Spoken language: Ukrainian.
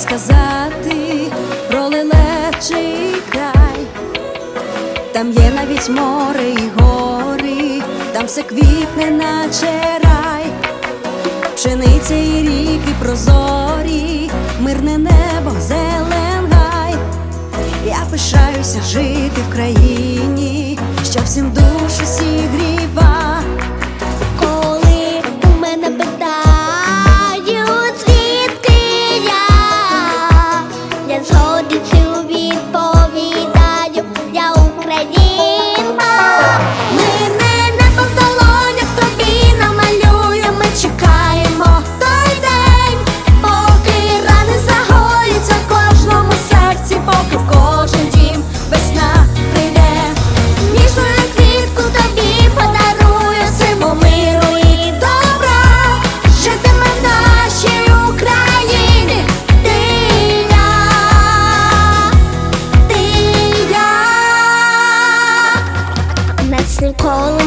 сказати про лелечий край. Там є навіть море і гори, там все квітне, наче рай, пшениця і ріки прозорі, мирне небо, зелен гай. Я пишаюся жити в країні, що всім сігріє. 喉